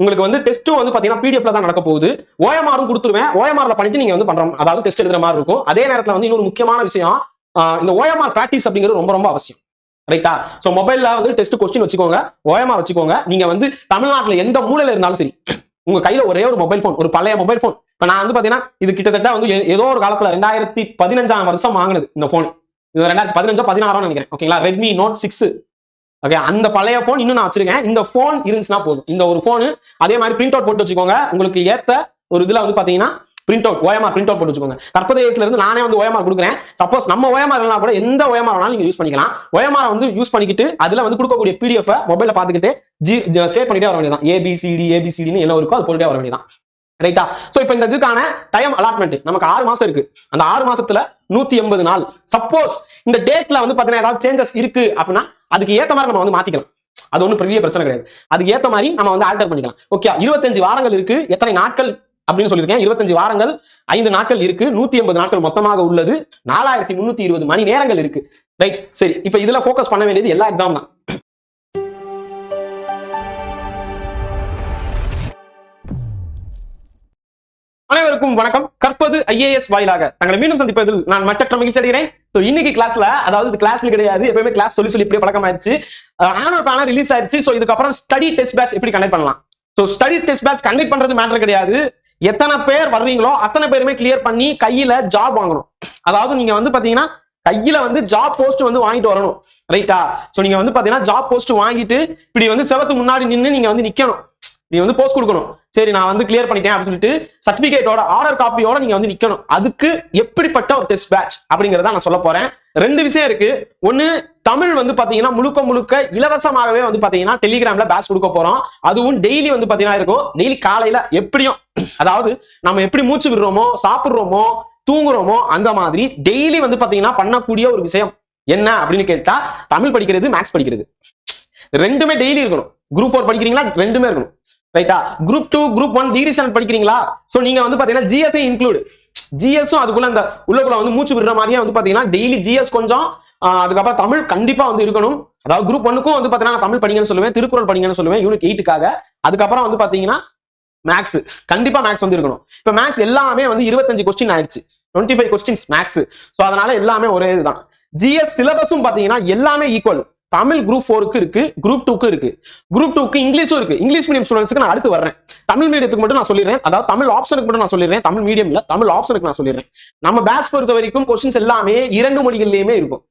உங்களுக்கு வந்து டெஸ்ட்டும் வந்து பாத்தீங்கன்னா பிடிஎஃப்ல தான் நடக்க போகுது. ஓஎம்ஆரும் கொடுத்துருவேன். ஓஎம்ஆர்ல பண்ணிட்டு நீங்க வந்து பண்றோம் அதாவது டெஸ்ட் எழுதுற மாதிரி இருக்கும். அதே நேரத்துல வந்து இன்னொரு முக்கியமான விஷயம் இந்த ஓஎம்ஆர் பிராக்டிஸ் அப்படிங்கிறது ரொம்ப ரொம்ப அவசியம். ரைட்டா ஸோ மொபைல்ல வந்து டெஸ்ட் கொஸ்டின் வச்சுக்கோங்க. ஓஎம்ஆர் வச்சுக்கோங்க. நீங்க வந்து தமிழ்நாட்டில் எந்த மூலையில இருந்தாலும் சரி உங்க கையில ஒரே ஒரு மொபைல் போன் ஒரு பழைய மொபைல் போன் இப்போ நான் வந்து பாத்தீங்கன்னா இது கிட்டத்தட்ட வந்து ஏ- ஏதோ ஒரு காலத்துல ரெண்டாயிரத்தி பதினஞ்சாம் வருஷம் வாங்கினது இந்த போன் இது ரெண்டாயிரத்தி பதினஞ்சோ பதினாறோன்னு நினைக்கிறேன். ஓகேங்களா ரெட்மி நோட் சிக்ஸ் ஓகே அந்த பழைய போன் இன்னும் நான் வச்சிருக்கேன். இந்த போன் இருந்துச்சுன்னா போதும். இந்த ஒரு ஃபோனு அதே மாதிரி பிரிண்ட் அவுட் போட்டு வச்சுக்கோங்க. உங்களுக்கு ஏத்த ஒரு இதுல வந்து பாத்தீங்கன்னா print out OMR print out போட்டு வச்சுக்கோங்க. கற்பதேசத்துல இருந்து நானே வந்து ஓஎம்ஆர் கொடுக்குறேன். சப்போஸ் நம்ம ஓஎம்ஆர் இல்லைனா கூட எந்த ஓஎம்ஆர் வேணாலும் நீங்க யூஸ் பண்ணிக்கலாம். ஓஎம்ஆர் வந்து யூஸ் பண்ணிக்கிட்டு அதுல வந்து கொடுக்கக்கூடிய பிடிஎஃப் மொபைல பாத்துக்கிட்டு ஜி சேவ் பண்ணிட்டே வர வேண்டியதான் ஏபிசிடி ஏபிசிடின்னு என்ன இருக்கோ அது போட்டுட்டே வர வேண்டியதான் ரைட்டா சோ இப்போ இந்த இதுக்கான டைம் அலாட்மெண்ட் நமக்கு ஆறு மாசம் இருக்கு. அந்த ஆறு மாசத்துல நூத்தி எண்பது நாள். சப்போஸ் இந்த டேட்ல வந்து பாத்தீங்கன்னா ஏதாவது சேஞ்சஸ் இருக்கு அப்படின்னா அதுக்கு ஏத்த மாதிரி நம்ம வந்து மாத்திக்கலாம். அது ஒன்றும் பெரிய பிரச்சனை கிடையாது. அதுக்கு ஏத்த மாதிரி நம்ம வந்து ஆல்டர் பண்ணிக்கலாம். ஓகே இருபத்தஞ்சு வாரங்கள் இருக்கு. எத்தனை நாட்கள் அப்படின்னு சொல்லியிருக்கேன். இருபத்தஞ்சு வாரங்கள் ஐந்து நாட்கள் இருக்கு. நூத்தி எண்பது நாட்கள் மொத்தமாக உள்ளது. நாலாயிரத்தி முன்னூத்தி இருபது மணி நேரங்கள் இருக்கு. ரைட் சரி. இப்ப இதுல ஃபோக்கஸ் பண்ண வேண்டியது எல்லா எக்ஸாம் தான். அனைவருக்கும் வணக்கம். கற்பது ஐஏஎஸ் வாயிலாக. தங்களை மீண்டும் சந்திப்பதில் நான் மற்றற்ற மகிழ்ச்சி அடைகிறேன். ஸோ இன்னைக்கு கிளாஸ்ல அதாவது கிளாஸ்ல கிடையாது. எப்பவுமே கிளாஸ் சொல்லி சொல்லி இப்படியே பழக்கம் ஆயிடுச்சு ஆனுவல் பிளான ரிலீஸ் ஆயிடுச்சு ஸோ இதுக்கப்புறம் ஸ்டடி டெஸ்ட் பேட்ச் எப்படி கண்டக்ட் பண்ணலாம்? So study test batch conduct பண்றது மேட்டர் கிடையாது. எத்தனை பேர் வர்றீங்களோ அத்தனை பேருமே கிளியர் பண்ணி கையில ஜாப் வாங்கணும். அதாவது நீங்க வந்து பாத்தீங்கன்னா கையில வந்து ஜாப் போஸ்ட் வந்து வாங்கிட்டு வரணும். ரைட்டா சோ நீங்க வந்து பாத்தீங்கன்னா ஜாப் போஸ்ட் வாங்கிட்டு இப்படி வந்து செவத்து முன்னாடி நின்று நீங்க வந்து நிக்கணும். நீ வந்து போஸ்ட் கொடுக்கணும். சரி நான் வந்து கிளியர் பண்ணிட்டேன் அப்படின்னு சொல்லிட்டு சர்டிபிகேட்டோட ஆர்டர் காப்பியோட நீங்க வந்து நிக்கணும். அதுக்கு எப்படிப்பட்ட ஒரு டெஸ்ட் பேட்ச் அப்படிங்கறத நான் சொல்ல போறேன். ரெண்டு விஷயம் இருக்கு. ஒண்ணு தமிழ் வந்து பாத்தீங்கன்னா முழுக்க முழுக்க இலவசமாகவே வந்து பாத்தீங்கன்னா டெலிகிராம்ல பேட்ச் கொடுக்க போறோம். அதுவும் டெய்லி வந்து பாத்தீங்கன்னா இருக்கும். டெய்லி காலையில எப்படியும் அதாவது நம்ம எப்படி மூச்சு விடுறோமோ சாப்பிடுறோமோ தூங்குறோமோ அந்த மாதிரி டெய்லி வந்து பாத்தீங்கன்னா பண்ணக்கூடிய ஒரு விஷயம் என்ன அப்படின்னு கேட்டா தமிழ் படிக்கிறது மேக்ஸ் படிக்கிறது. ரெண்டுமே டெய்லி இருக்கணும். குரூப் ஃபோர் படிக்கிறீங்களா? ரெண்டுமே இருக்கணும். ரைட்டா group two group one degree standard படிக்கிறீங்களா? சோ நீங்க வந்து பாத்தீங்கன்னா ஜிஎஸ்ஐ இன்க்ளூட் ஜிஎஸும் அதுக்குள்ள அந்த உள்ளக்குள்ள வந்து மூச்சு விடுற மாதிரியே வந்து பாத்தீங்கன்னா டெய்லி ஜிஎஸ் கொஞ்சம் அதுக்கப்புறம் தமிழ் கண்டிப்பா வந்து இருக்கணும். அதாவது குரூப் ஒன்னுக்கும் வந்து பாத்தீங்கன்னா தமிழ் படிங்கன்னு சொல்லுவேன் திருக்குறள் படிங்கன்னு சொல்லுவேன் யூனிட் எயிட்டுக்காக அதுக்கப்புறம் வந்து பாத்தீங்கன்னா மேக்ஸ் கண்டிப்பா மேக்ஸ் வந்து இருக்கணும். இப்ப மேக்ஸ் எல்லாமே வந்து இருபத்தஞ்சு கொஸ்டின் ஆயிடுச்சு. Twenty five questions max so அதனால எல்லாமே ஒரே இதுதான். ஜிஎஸ் சிலபஸும் பாத்தீங்கன்னா எல்லாமே ஈக்குவல் தமிழ் குரூப் ஃபோருக்கு இருக்கு குரூப் டூக்கு இருக்கு. குரூப் டூக்கு இங்கிலீஷும் இருக்கு. இங்கிலீஷ் மீடியம் ஸ்டூடெண்ட்ஸ்க்கு நான் அடுத்து வரேன் தமிழ் மீடியத்துக்கு மட்டும் நான் சொல்லிடுறேன். அதாவது தமிழ் ஆப்ஷனுக்கு மட்டும் நான் சொல்லிடுறேன். தமிழ் மீடியம் இல்ல தமிழ் ஆப்ஷனுக்கு நான் சொல்லிடுறேன். நம்ம பேட்ச் பொறுத்த வரைக்கும் கொஸ்டின்ஸ் எல்லாமே இரண்டு மொழிகள்லயுமே இருக்கும்.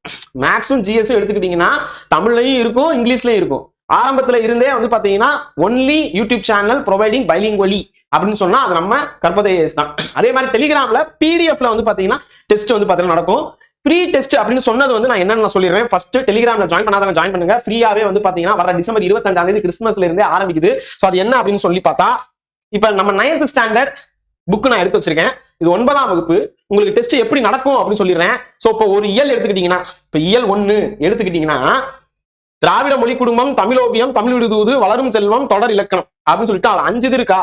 மேக்ஸும் ஜிஎஸும் எடுத்துக்கிட்டீங்கன்னா தமிழ்லையும் இருக்கும் இங்கிலீஷ்லயும் இருக்கும். ஆரம்பத்துல இருந்தே வந்து பாத்தீங்கன்னா ஒன்லி யூடியூப் சேனல் ப்ரொவைடிங் பைலிங் ஒலி அப்படின்னு சொன்னா அது நம்ம கற்பதை தான். அதே மாதிரி டெலிகிராம்ல பிடிஎஃப்ல வந்து பாத்தீங்கன்னா டெஸ்ட் வந்து பாத்தீங்கன்னா நடக்கும். ஃப்ரீ டெஸ்ட் அப்படின்னு சொன்னது வந்து நான் என்னன்னு சொல்லிடுறேன். ஃபர்ஸ்ட் டெலிகிராம்ல ஜாயின் பண்ணாதவங்க ஜாயின் பண்ணுங்க. ஃப்ரீயாவே வந்து பாத்தீங்கன்னா வர டிசம்பர் இருபத்தஞ்சாம் தேதி கிறிஸ்மஸ்ல இருந்தே ஆரம்பிக்குது. ஸோ அது என்ன அப்படின்னு சொல்லி பார்த்தா இப்ப நம்ம நைன்த் ஸ்டாண்டர்ட் புக் நான் எடுத்து வச்சிருக்கேன். இது ஒன்பதாம் வகுப்பு. உங்களுக்கு டெஸ்ட் எப்படி நடக்கும் அப்படின்னு சொல்லிடுறேன். ஸோ இப்போ ஒரு இயல் எடுத்துக்கிட்டீங்கன்னா இப்போ இயல் ஒன்னு எடுத்துக்கிட்டீங்கன்னா திராவிட மொழி குடும்பம் தமிழோபியம் தமிழ் விடுதுவது வளரும் செல்வம் தொடர் இலக்கணம் அப்படின்னு சொல்லிட்டு அவர் அஞ்சு இது இருக்கா?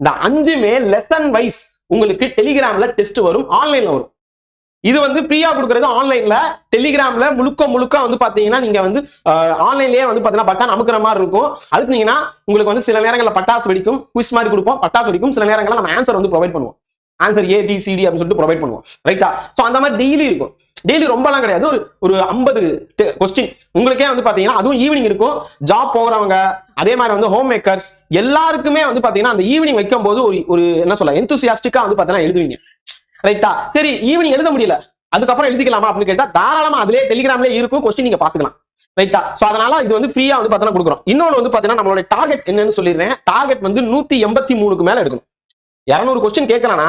இந்த அஞ்சுமே லெசன் வைஸ் உங்களுக்கு டெலிகிராம்ல டெஸ்ட் வரும் ஆன்லைன்ல வரும். இது வந்து ஃப்ரீயா கொடுக்கறது ஆன்லைன்ல டெலிகிராம்ல முழுக்க முழுக்க வந்து பாத்தீங்கன்னா நீங்க வந்து ஆன்லைன்லயே வந்து பாத்தீங்கன்னா பட்டா நமக்குற மாதிரி இருக்கும். அழுத்தினீங்கன்னா உங்களுக்கு வந்து சில நேரங்களில் பட்டாசு வெடிக்கும் குவிஸ் மாதிரி கொடுப்போம். பட்டாசு வெடிக்கும். சில நேரங்களில் நம்ம ஆன்சர் வந்து ப்ரொவைட் பண்ணுவோம். ஆன்சர் ஏ பி சிடி அப்படின்னு சொல்லிட்டு ப்ரொவைட் பண்ணுவோம். ரைட்டா சோ அந்த மாதிரி டெய்லி இருக்கும். டெய்லி ரொம்பலாம் கிடையாது. ஒரு ஒரு ஐம்பது கொஸ்டின் உங்களுக்கே வந்து பாத்தீங்கன்னா அதுவும் ஈவினிங் இருக்கும். ஜாப் போகிறவங்க அதே மாதிரி வந்து ஹோம் மேக்கர்ஸ் எல்லாருக்குமே வந்து பாத்தீங்கன்னா அந்த ஈவினிங் வைக்கும் போது ஒரு ஒரு என்ன சொல்ல எந்தூசியாஸ்டிக்கா வந்து பாத்தீங்கன்னா எழுதுவீங்க. ரைட்டா சரி ஈவினிங் எழுத முடியல. அதுக்கப்புறம் எழுதிக்கலாமா அப்படின்னு கேட்டா தாராளமா அதுலயே டெலிகிராம்லேயே இருக்கும் கொஸ்டின் நீங்க பாத்துக்கலாம் ரைட்டா சோ அதனால இது வந்து ஃப்ரீயா வந்து பாத்தீங்கன்னா கொடுக்குறோம். இன்னொன்று வந்து பாத்தீங்கன்னா நம்மளோட டார்கெட் என்னன்னு சொல்லிடுறேன். டார்கெட் வந்து நூத்தி எண்பத்தி மூணுக்கு மேல எடுக்கணும். இரநூறு கொஸ்டின் கேட்கறானா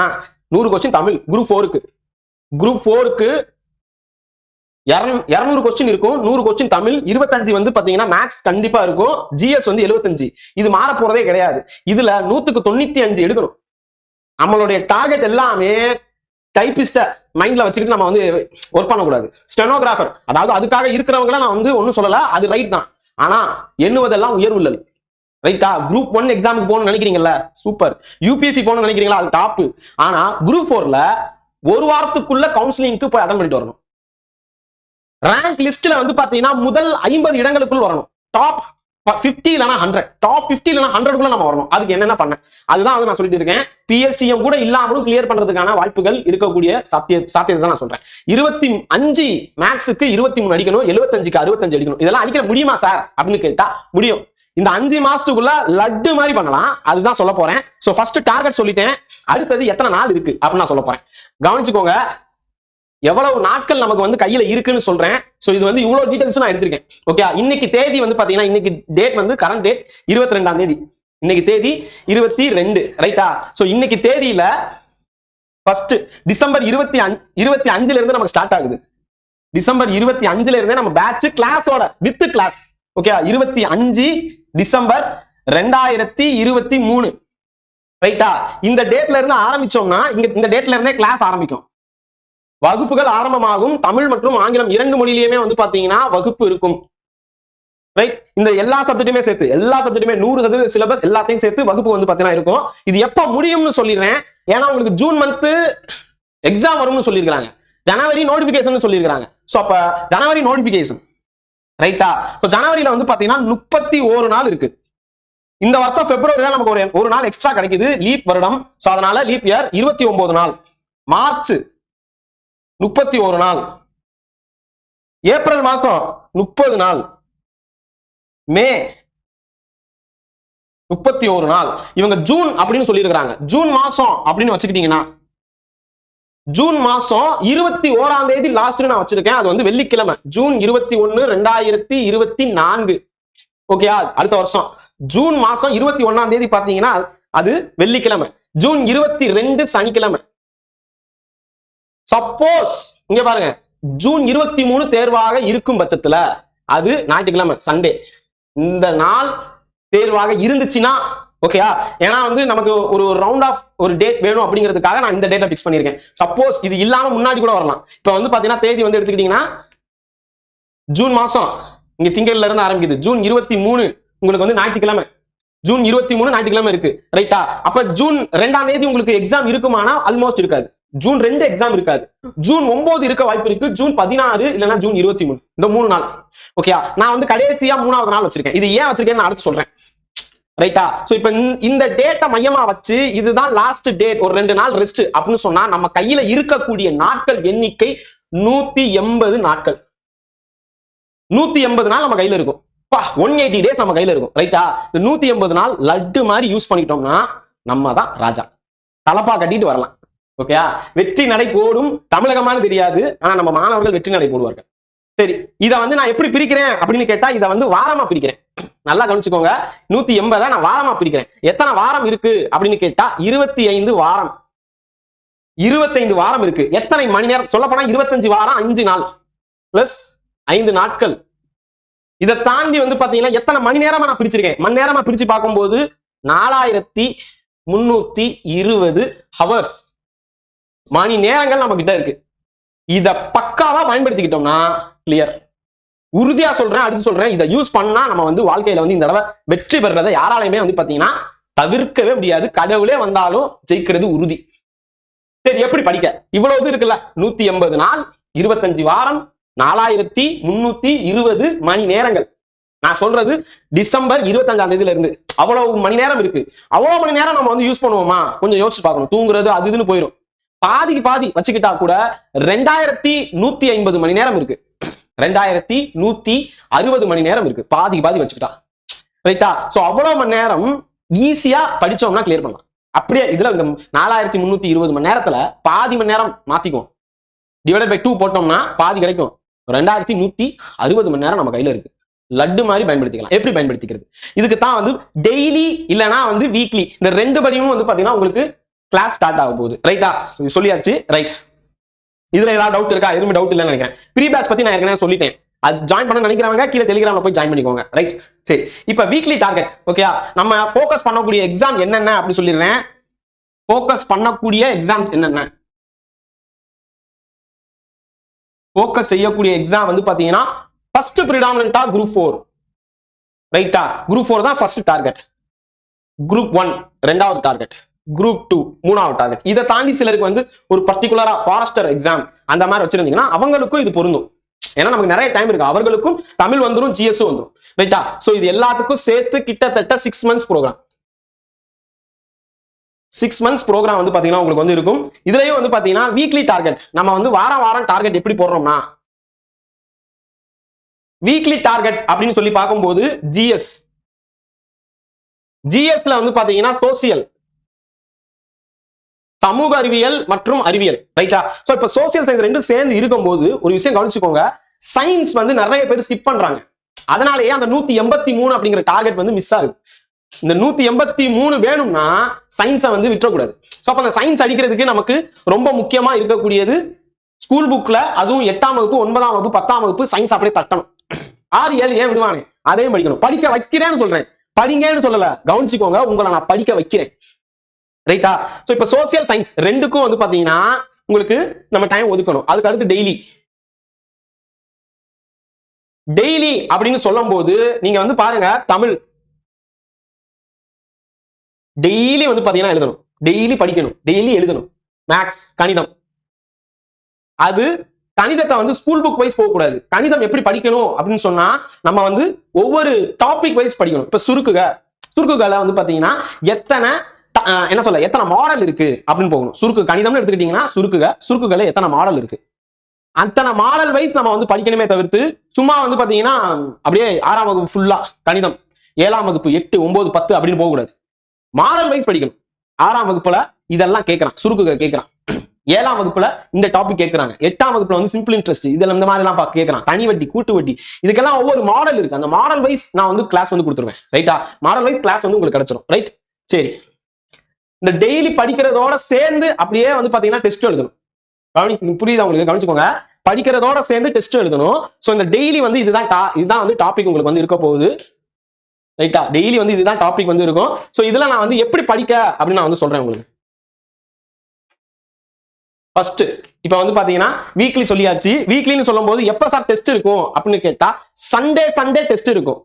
நூறு கொஸ்டின் தமிழ் குரூப் ஃபோருக்கு குரூப் ஃபோருக்கு இரநூறு கொஸ்டின் இருக்கும் நூறு கொஸ்டின் தமிழ் இருபத்தஞ்சு வந்து பாத்தீங்கன்னா மேக்ஸ் கண்டிப்பா இருக்கும் ஜிஎஸ் வந்து எழுபத்தஞ்சு. இது மாற போறதே கிடையாது. இதுல நூத்துக்கு தொண்ணூத்தி அஞ்சு எடுக்கணும். நம்மளுடைய டார்கெட் எல்லாமே டைபிஸ்ட மைண்ட்ல வச்சுக்கிட்டு நம்ம வந்து ஒர்க் பண்ணக்கூடாது. ஸ்டெனோகிராஃபர் அதாவது அதுக்காக இருக்கிறவங்கள நான் வந்து ஒன்றும் சொல்லல அது ரைட் தான். ஆனா எண்ணுவதெல்லாம் உயர்வுள்ளல் ரைட்டா குரூப் ஒன் எக்ஸாமுக்கு போகணும்னு நினைக்கிறீங்கல்ல? சூப்பர் யூபிஎஸ்சி போகணும்னு நினைக்கிறீங்களா? அது டாப் ஆனா குரூப் ஃபோர்ல ஒரு வாரத்துக்குள்ள கவுன்சிலிங்க்கு போய் அட்டன் பண்ணிட்டு வரணும். ரேங்க் லிஸ்ட்ல வந்து பாத்தீங்கன்னா முதல் ஐம்பது இடங்களுக்குள் வரணும். டாப் ஃபிஃப்டி இல்லைனா ஹண்ட்ரட் டாப் ஃபிஃப்டி இல்லைனா ஹண்ட்ரட்குள்ள நம்ம வரணும். அதுக்கு என்னென்ன பண்ணேன் அதுதான் வந்து நான் சொல்லிட்டு இருக்கேன். பிஎஸ்டிஎம் கூட இல்லாமலும் கிளியர் பண்றதுக்கான வாய்ப்புகள் இருக்கக்கூடிய சாத்திய சாத்தியத்தை தான் நான் சொல்றேன். இருபத்தி அஞ்சு மேக்ஸுக்கு இருபத்தி மூணு அடிக்கணும் எழுபத்தஞ்சுக்கு அறுபத்தஞ்சு அடிக்கணும். இதெல்லாம் அடிக்க முடியுமா சார் அப்படின்னு கேட்டா முடியும். இந்த அஞ்சு மாசத்துக்குள்ள லட்டு மாதிரி பண்ணலாம். அதுதான் சொல்ல போறேன். சோ ஃபர்ஸ்ட் டார்கெட் சொல்லிட்டேன். அடுத்தது எத்தனை நாள் இருக்கு? அப்படின்னு நான் சொல்ல போறேன். கவனிச்சுக்கோங்க. எவ்வளவு நாட்கள் நமக்கு வந்து கையில இருக்குன்னு சொல்றேன். சோ இது வந்து இவ்வளவு டீடைல்ஸ் நான் எடுத்திருக்கேன். ஓகே இன்னைக்கு தேதி வந்து பாத்தீங்கன்னா இன்னைக்கு டேட் வந்து கரண்ட் டேட் இருபத்தி ரெண்டாம் தேதி. இன்னைக்கு தேதி இருபத்தி ரெண்டு ரைட்டா சோ இன்னைக்கு தேதியில ஃபர்ஸ்ட் டிசம்பர் இருபத்தி அஞ்சு இருபத்தி அஞ்சுல இருந்து நமக்கு ஸ்டார்ட் ஆகுது. டிசம்பர் இருபத்தி அஞ்சுல இருந்தே நம்ம பேட்ச் கிளாஸோட வித் கிளாஸ் ஓகே இருபத்தி அஞ்சு டிசம்பர் ரெண்டாயிரத்தி இருபத்தி மூணு. ரைட்டா இந்த டேட்ல இருந்து ஆரம்பிச்சோம்னா இங்க இந்த டேட்ல இருந்தே கிளாஸ் ஆரம்பிக்கும். வகுப்புகள் ஆரம்பமாகும். தமிழ் மற்றும் ஆங்கிலம் இரண்டு மொழியிலுமே வந்து பாத்தீங்கன்னா வகுப்பு இருக்கும். ரைட் இந்த எல்லா சப்ஜெக்ட்டுமே சேர்த்து எல்லா சப்ஜெக்ட்டுமே நூறு சதவீத சிலபஸ் எல்லாத்தையும் சேர்த்து வகுப்பு வந்து பாத்தீங்கன்னா இருக்கும். இது எப்ப முடியும்னு சொல்லிடுறேன். ஏன்னா உங்களுக்கு ஜூன் மந்த் எக்ஸாம் வரும்னு சொல்லியிருக்காங்க ஜனவரி நோட்டிபிகேஷன் சொல்லியிருக்காங்க ஸோ அப்ப ஜனவரி நோட்டிபிகேஷன் ரைட்டா ஸோ ஜனவரியில வந்து பாத்தீங்கன்னா முப்பத்தி ஒரு நாள் இருக்கு. இந்த வருஷம் பிப்ரவரியில நமக்கு ஒரு ஒரு நாள் எக்ஸ்ட்ரா கிடைக்குது. லீப் வருடம். ஸோ அதனால லீப் இயர் இருபத்தி ஒன்பது நாள். மார்ச் முப்பத்தி ஒரு நாள். ஏப்ரல் மாசம் முப்பது நாள். மே முப்பத்தி ஒரு நாள். இவங்க ஜூன் அப்படின்னு சொல்லியிருக்கிறாங்க. ஜூன் மாசம் அப்படின்னு வச்சுக்கிட்டீங்கன்னா ஜூன் மாசம் இருபத்தி ஓராம் தேதி லாஸ்ட் நான் வச்சிருக்கேன். அது வந்து வெள்ளிக்கிழமை. ஜூன் இருபத்தி ஒன்னு ரெண்டாயிரத்தி இருபத்தி நான்கு. ஓகேயா அடுத்த வருஷம். ஜூன் மாசம் இருபத்தி ஒன்னாம் தேதி பாத்தீங்கன்னா அது வெள்ளிக்கிழமை. ஜூன் இருபத்தி ரெண்டு சனிக்கிழமை. சப்போஸ் இங்க பாருங்க ஜூன் இருபத்தி மூணு தேர்வாக இருக்கும் பட்சத்துல அது ஞாயிற்றுக்கிழமை சண்டே இந்த நாள் தேர்வாக இருந்துச்சுன்னா ஓகேயா ஏன்னா வந்து நமக்கு ஒரு ரவுண்ட் ஆஃப் ஒரு டேட் வேணும் அப்படிங்கிறதுக்காக நான் இந்த டேட்டை ஃபிக்ஸ் பண்ணியிருக்கேன். சப்போஸ் இது இல்லாம முன்னாடி கூட வரலாம். இப்போ வந்து பாத்தீங்கன்னா தேதி வந்து எடுத்துக்கிட்டீங்கன்னா ஜூன் மாசம் இங்க திங்கள்ல இருந்து ஆரம்பிக்குது. ஜூன் இருபத்தி மூணு உங்களுக்கு வந்து ஞாயிற்றுக்கிழமை. ஜூன் இருபத்தி மூணு ஞாயிற்றுக்கிழமை இருக்கு ரைட்டா அப்ப ஜூன் ரெண்டாம் தேதி உங்களுக்கு எக்ஸாம் இருக்குமானா ஆல்மோஸ்ட் இருக்காது. ஜூன் ரெண்டு எக்ஸாம் இருக்காது. ஜூன் ஒன்பது இருக்க வாய்ப்பு இருக்கு. ஜூன் பதினாறு இல்லைன்னா ஜூன் இருபத்தி மூணு இந்த மூணு நாள். ஓகேயா நான் வந்து கடைசியா மூணாவது நாள் வச்சிருக்கேன். இது ஏன் வச்சிருக்கேன்னு நான் அடுத்து சொல்றேன். ரைட்டா சோ இப்ப இந்த- இந்த டேட்டை மையமா வச்சு இதுதான் லாஸ்ட் டேட் ஒரு ரெண்டு நாள் ரெஸ்ட் அப்படின்னு சொன்னா நம்ம கையில இருக்கக்கூடிய நாட்கள் எண்ணிக்கை நூத்தி எண்பது நாட்கள். நூத்தி எண்பது நாள் நம்ம கையில இருக்கும். பா ஒன் எயிட்டி டேஸ் நம்ம கையில இருக்கும். ரைட்டா இந்த நூத்தி எண்பது நாள் லட்டு மாதிரி யூஸ் பண்ணிட்டோம்னா நம்ம தான் ராஜா. தலப்பா கட்டிட்டு வரலாம். ஓகேயா வெற்றி நடை போடும் தமிழகமானு தெரியாது. ஆனா நம்ம மாணவர்கள் வெற்றி நடை போடுவார்கள். சரி இதை வந்து நான் எப்படி பிரிக்கிறேன் அப்படின்னு கேட்டா இதை வந்து வாரமா பிரிக்கிறேன். நல்லா கவனிச்சுக்கோங்க. நூத்தி எண்பதை நான் வாரமா பிரிக்கிறேன். எத்தனை வாரம் இருக்கு அப்படின்னு கேட்டா இருபத்தி ஐந்து வாரம். இருபத்தைந்து வாரம் இருக்கு. எத்தனை மணி நேரம்? சொல்ல போனா இருபத்தஞ்சு வாரம் அஞ்சு நாள். பிளஸ் ஐந்து நாட்கள். இதை தாண்டி வந்து பாத்தீங்கன்னா எத்தனை மணி நேரமா நான் பிரிச்சிருக்கேன்? மணி நேரமா பிரிச்சு பார்க்கும்போது நாலாயிரத்தி முன்னூத்தி இருபது ஹவர்ஸ் மணி நேரங்கள் நம்ம கிட்ட இருக்கு. இத பக்காவா பயன்படுத்திக்கிட்டோம்னா கிளியர் உறுதியா சொல்றேன் அடுத்து சொல்றேன். இதை யூஸ் பண்ணா நம்ம வந்து வாழ்க்கையில வந்து இந்த தடவை வெற்றி பெறுறதை யாராலையுமே வந்து பாத்தீங்கன்னா தவிர்க்கவே முடியாது. கடவுளே வந்தாலும் ஜெயிக்கிறது உறுதி. சரி எப்படி படிக்க? இவ்வளவு இது இருக்குல்ல? நூத்தி எண்பது நாள் இருபத்தஞ்சு வாரம் நாலாயிரத்தி முன்னூத்தி இருபது மணி நேரங்கள். நான் சொல்றது டிசம்பர் இருபத்தஞ்சாம் தேதியில இருந்து அவ்வளவு மணி நேரம் இருக்கு. அவ்வளவு மணி நேரம் நம்ம வந்து யூஸ் பண்ணுவோமா? கொஞ்சம் யோசிச்சு பார்க்கணும். தூங்குறது அது இதுன்னு போயிடும் பாதிக்கு பாதி வச்சுக்கிட்டா கூட ரெண்டாயிரத்தி நூத்தி ஐம்பது மணி நேரம் இருக்கு. ரெண்டாயிரத்தி நூத்தி அறுபது மணி நேரம் இருக்கு. பாதிக்கு பாதி வச்சுக்கிட்டா. ரைட்டா சோ அவ்வளவு மணி நேரம் ஈஸியா படிச்சோம்னா கிளியர் பண்ணலாம். அப்படியே இதுல இந்த நாலாயிரத்தி முன்னூத்தி இருபது மணி நேரத்துல பாதி மணி நேரம் மாத்திக்குவோம். டிவைட் பை டூ போட்டோம்னா பாதி கிடைக்கும். ரெண்டாயிரத்தி நூத்தி அறுபது மணி நேரம் நம்ம கையில இருக்கு. லட்டு மாதிரி பயன்படுத்திக்கலாம். எப்படி பயன்படுத்திக்கிறது? இதுக்கு தான் வந்து டெய்லி இல்லைன்னா வந்து வீக்லி இந்த ரெண்டு படியும் வந்து பாத்தீங்கன்னா உங்களுக்கு கிளாஸ் ஸ்டார்ட் ஆக போகுது ரைட்டா சொல்லியாச்சு. ரைட் இதுல ஏதாவது டவுட் இருக்கா? எதுவுமே டவுட் இல்லைன்னு நினைக்கிறேன். ப்ரீ பேட்ச் பத்தி நான் ஏற்கனவே சொல்லிட்டேன். அது ஜாயின் பண்ண நினைக்கிறவங்க கீழே டெலிகிராம்ல போய் ஜாயின் பண்ணிக்கோங்க. ரைட் சரி. இப்ப வீக்லி டார்கெட் ஓகேயா நம்ம ஃபோக்கஸ் பண்ணக்கூடிய எக்ஸாம் என்னென்ன அப்படின்னு சொல்லிடுறேன். ஃபோக்கஸ் பண்ணக்கூடிய எக்ஸாம்ஸ் என்னென்ன? ஃபோக்கஸ் செய்யக்கூடிய எக்ஸாம் வந்து பாத்தீங்கன்னா ஃபர்ஸ்ட் ப்ரிடாமினா குரூப் ஃபோர் ரைட்டா குரூப் ஃபோர் தான் ஃபர்ஸ்ட் டார்கெட் குரூப் ஒன் ரெண்டாவது டார்கெட் குரூப் டூ மூணாவது டார்கெட் இதை தாண்டி சிலருக்கு வந்து ஒரு பர்டிகுலரா ஃபாரஸ்டர் எக்ஸாம் அந்த மாதிரி வச்சிருந்தீங்கன்னா அவங்களுக்கும் இது பொருந்தும். ஏன்னா நமக்கு நிறைய டைம் இருக்கு. அவர்களுக்கும் தமிழ் வந்துடும் ஜிஎஸ் வந்துடும் ரைட்டா சோ இது எல்லாத்துக்கும் சேர்த்து கிட்டத்தட்ட six months program six months program வந்து பாத்தீங்கன்னா உங்களுக்கு வந்து இருக்கும். இதுலயும் வந்து பாத்தீங்கன்னா வீக்லி டார்கெட் நம்ம வந்து வாரம் வாரம் டார்கெட் எப்படி போடுறோம்னா வீக்லி டார்கெட் அப்படின்னு சொல்லி பார்க்கும்போது ஜிஎஸ் ஜிஎஸ்ல வந்து பாத்தீங்கன்னா சோசியல் சமூக அறிவியல் மற்றும் அறிவியல் ரைட்டா சோ இப்ப சோசியல் சயின்ஸ் ரெண்டும் சேர்ந்து இருக்கும்போது ஒரு விஷயம் கவனிச்சுக்கோங்க. சயின்ஸ் வந்து நிறைய பேர் ஸ்கிப் பண்றாங்க. அதனாலேயே அந்த நூத்தி எண்பத்தி மூணு அப்படிங்கிற டார்கெட் வந்து மிஸ் ஆகுது. இந்த நூத்தி எண்பத்தி மூணு வேணும்னா சயின்ஸை வந்து விட்டுறக்கூடாது. ஸோ அப்ப அந்த சயின்ஸ் அடிக்கிறதுக்கு நமக்கு ரொம்ப முக்கியமா இருக்கக்கூடியது ஸ்கூல் புக்ல அதுவும் எட்டாம் வகுப்பு ஒன்பதாம் வகுப்பு பத்தாம் வகுப்பு சயின்ஸ் அப்படியே தட்டணும். ஆறு ஏழு ஏன் விடுவானே? அதையும் படிக்கணும். படிக்க வைக்கிறேன்னு சொல்றேன். படிங்கன்னு சொல்லல. கவனிச்சுக்கோங்க. உங்களை நான் படிக்க வைக்கிறேன். ரைட்டா ஸோ இப்போ சோசியல் சயின்ஸ் ரெண்டுக்கும் வந்து பாத்தீங்கன்னா உங்களுக்கு நம்ம டைம் ஒதுக்கணும். அதுக்கு அடுத்து டெய்லி டெய்லி அப்படின்னு சொல்லும் போது நீங்க வந்து பாருங்க தமிழ். டெய்லி வந்து பாத்தீங்கன்னா எழுதணும். டெய்லி படிக்கணும். டெய்லி எழுதணும். மேக்ஸ் கணிதம். அது கணிதத்தை வந்து ஸ்கூல் புக் வைஸ் போகக்கூடாது. கணிதம் எப்படி படிக்கணும் அப்படின்னு சொன்னா நம்ம வந்து ஒவ்வொரு டாபிக் வைஸ் படிக்கணும். இப்ப சுருக்குக. சுருக்குகளை வந்து பாத்தீங்கன்னா எத்தனை என்ன சொல்ல எத்தனை மாடல் இருக்கு அப்படின்னு போகணும். சுருக்கு கணிதம்னு எடுத்துக்கிட்டீங்கன்னா சுருக்குக சுருக்குகளை எத்தனை மாடல் இருக்கு. அத்தனை மாடல் வைஸ் நம்ம வந்து படிக்கணுமே தவிர்த்து சும்மா வந்து பாத்தீங்கன்னா அப்படியே ஆறாம் வகுப்பு ஃபுல்லா கணிதம் ஏழாம் வகுப்பு எட்டு ஒன்பது பத்து அப்படின்னு போகக்கூடாது. மாடல் வைஸ் படிக்கணும். ஆறாம் வகுப்புல இதெல்லாம் கேட்கறான் சுருக்குக கேட்கறான் ஏழாம் வகுப்புல இந்த டாபிக் கேட்கறாங்க எட்டாம் வகுப்புல வந்து சிம்பிள் இன்ட்ரெஸ்ட் இதுல இந்த மாதிரி எல்லாம் கேட்கறான் தனி வட்டி கூட்டு வட்டி இதுக்கெல்லாம் ஒவ்வொரு மாடல் இருக்கு. அந்த மாடல் வைஸ் நான் வந்து கிளாஸ் வந்து கொடுத்துருவேன் ரைட்டா மாடல் வைஸ் கிளாஸ் வந்து உங்களுக்கு கிடைச்சிடும் ரைட் சரி. இந்த டெய்லி படிக்கிறதோட சேர்ந்து அப்படியே வந்து பாத்தீங்கன்னா டெஸ்ட் எழுதணும். கவனி புரியுதா உங்களுக்கு? கவனிச்சுக்கோங்க. படிக்கிறதோட சேர்ந்து டெஸ்ட் எழுதணும். ஸோ இந்த டெய்லி வந்து இதுதான் டா இதுதான் வந்து டாபிக் உங்களுக்கு வந்து இருக்க போகுது. ரைட்டா டெய்லி வந்து இதுதான் டாபிக் வந்து இருக்கும். ஸோ இதில் நான் வந்து எப்படி படிக்க அப்படின்னு நான் வந்து சொல்றேன் உங்களுக்கு. ஃபர்ஸ்ட் இப்போ வந்து பாத்தீங்கன்னா வீக்லி சொல்லியாச்சு. வீக்லின்னு சொல்லும்போது எப்போ சார் டெஸ்ட் இருக்கும் அப்படின்னு கேட்டா சண்டே சண்டே டெஸ்ட் இருக்கும்.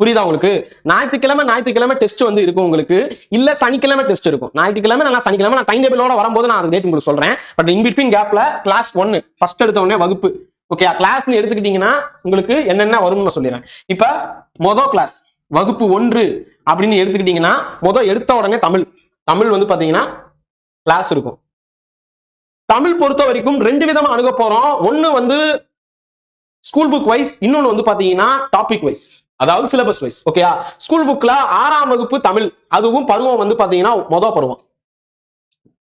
புரியுதா உங்களுக்கு? ஞாயிற்றுக்கிழமை ஞாயிற்றுக்கிழமை டெஸ்ட் வந்து இருக்கும் உங்களுக்கு. இல்ல சனிக்கிழமை டெஸ்ட் இருக்கும். ஞாயிற்றுக்கிழமை நான் சனிக்கிழமை நான் டைம் டேபிளோட வரும்போது நான் டேட் உங்களுக்கு சொல்றேன். பட் இன்பிட்வீன் கேப்ல கிளாஸ் ஒன்னு ஃபர்ஸ்ட் எடுத்த உடனே வகுப்பு. ஓகே கிளாஸ்னு எடுத்துக்கிட்டீங்கன்னா உங்களுக்கு என்னென்ன வரும்னு நான் சொல்லிடுறேன். இப்ப மொதல் கிளாஸ் வகுப்பு ஒன்று அப்படின்னு எடுத்துக்கிட்டீங்கன்னா மொதல் எடுத்த உடனே தமிழ். தமிழ் வந்து பாத்தீங்கன்னா கிளாஸ் இருக்கும். தமிழ் பொறுத்த வரைக்கும் ரெண்டு விதமா அணுக போறோம். ஒன்னு வந்து ஸ்கூல் புக் வைஸ் இன்னொன்னு வந்து பாத்தீங்கன்னா டாபிக் வைஸ் அதாவது சிலபஸ் வைஸ் ஓகேயா ஸ்கூல் புக்ல ஆறாம் வகுப்பு தமிழ் அதுவும் பருவம் வந்து பாத்தீங்கன்னா மொதல் பருவம்.